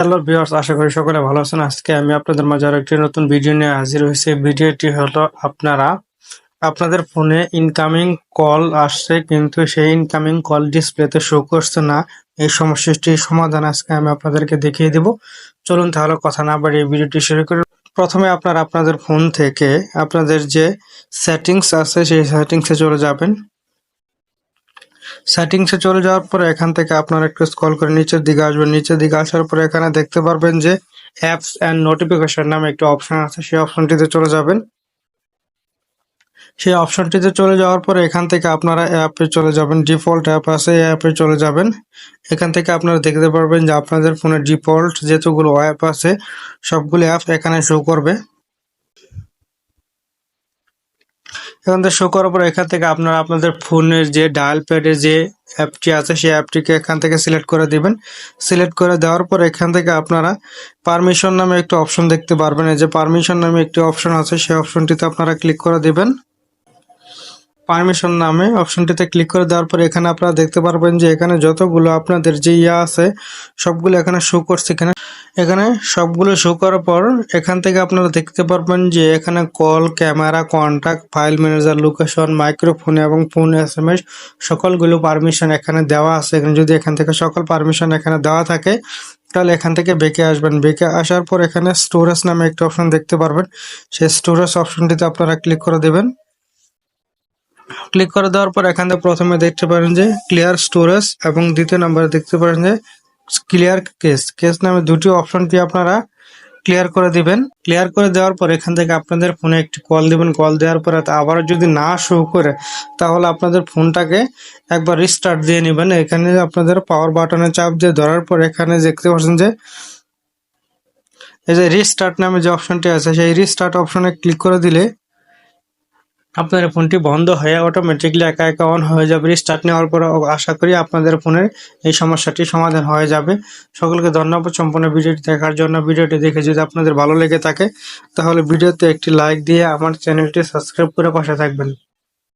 Hello viewers আশা করি সকলে ভালো আছেন। আজকে আমি আপনাদের মাঝে আরও একটি নতুন ভিডিও নিয়ে হাজির হয়েছি। ভিডিওটি হলো আপনারা, আপনাদের ফোনে ইনকামিং কল আসছে, কিন্তু সেই ইনকামিং কল ডিসপ্লেতে শো করছে না। এই সমস্যাটির সমাধান আজকে আমি আপনাদেরকে দেখিয়ে দেব। চলুন তাহলে কথা না বাড়িয়ে ভিডিওটি শুরু করি। প্রথমে আপনারা আপনাদের ফোন থেকে আপনাদের যে সেটিংস আছে, সেই সেটিংসে চলে যাবেন। সেটিংসে চলে যাওয়ার পরে এখান থেকে আপনারা একটু স্ক্রল করে নিচের দিকে আসবেন। নিচের দিকে আসার পরে এখানে দেখতে পারবেন যে অ্যাপস অ্যান্ড নোটিফিকেশন নামে একটি অপশন আছে। সেই অপশনটিতে চলে যাবেন। সেই অপশনটিতে চলে যাওয়ার পরে এখান থেকে আপনারা অ্যাপে চলে যাবেন। ডিফল্ট অ্যাপ আছে, এই অ্যাপে চলে যাবেন। এখান থেকে আপনারা দেখতে পারবেন যে আপনাদের ফোনে ডিফল্ট যেতগুলো অ্যাপ আছে, সবগুলো অ্যাপ এখানে শো করবে। এখান থেকে শো করার পর এখান থেকে আপনারা আপনাদের ফোনের যে ডায়াল প্যাডে যে অ্যাপটি আছে, সেই অ্যাপটিকে এখান থেকে সিলেক্ট করে দিবেন। সিলেক্ট করে দেওয়ার পর এখান থেকে আপনারা পারমিশন নামে একটি অপশন দেখতে পারবেন। এই যে পারমিশন নামে একটি অপশন আছে, সেই অপশনটিতে আপনারা ক্লিক করে দিবেন। পারমিশন নামে অপশনটিতে ক্লিক করে দেওয়ার পর এখানে আপনারা দেখতে পারবেন যে এখানে যতগুলো আপনাদের যে ইয়া আছে, সবগুলো এখানে শো করছে এখানে এখানে সবগুলো শো করার পর এখান থেকে আপনারা দেখতে পারবেন যে এখানে call camera contact file manager location microphone এবং ফোন এস এম এস সকলগুলো পারমিশন এখানে দেওয়া আছে। এখানে যদি এখান থেকে সকল পারমিশন এখানে দেওয়া থাকে, তাহলে এখান থেকে বেঁকে আসবেন। বেঁকে আসার পর এখানে স্টোরেজ নামে একটা অপশন দেখতে পারবেন। সেই স্টোরেজ অপশনটিতে আপনারা ক্লিক করে দেবেন। ক্লিক করে দেওয়ার পর এখান থেকে প্রথমে দেখতে পারেন যে ক্লিয়ার স্টোরেজ এবং দ্বিতীয় নম্বরে দেখতে পারেন যে ক্লিয়ার কেস কেস নামে দুটি অপশনটি আপনারা ক্লিয়ার করে দিবেন? ক্লিয়ার করে দেওয়ার পর এখান থেকে আপনাদের ফোনে একটি কল দিবেন। কল দেওয়ার পরে আবারও যদি না শো করে, তাহলে আপনাদের ফোনটাকে একবার রিস্টার্ট দিয়ে নেবেন। এখানে আপনাদের পাওয়ার বাটনে চাপ দিয়ে ধরার পর এখানে দেখতে পাচ্ছেন যে এই যে রিস্টার্ট নামে যে অপশনটি আছে, সেই রিস্টার্ট অপশনে ক্লিক করে দিলে আপনার ফোনটি বন্ধ হয়ে অটোমেটিকলি একা একা অন হয়ে যাবে। রিস্টার্ট নেওয়ার পর আশা করি আপনাদের ফোনের এই সমস্যাটি সমাধান হয়ে যাবে। সকলকে ধন্যবাদ সম্পূর্ণ ভিডিওটি দেখার জন্য। ভিডিওটি দেখে যদি আপনাদের ভালো লেগে থাকে, তাহলে ভিডিওতে একটি লাইক দিয়ে আমার চ্যানেলটি সাবস্ক্রাইব করে পাশে থাকবেন।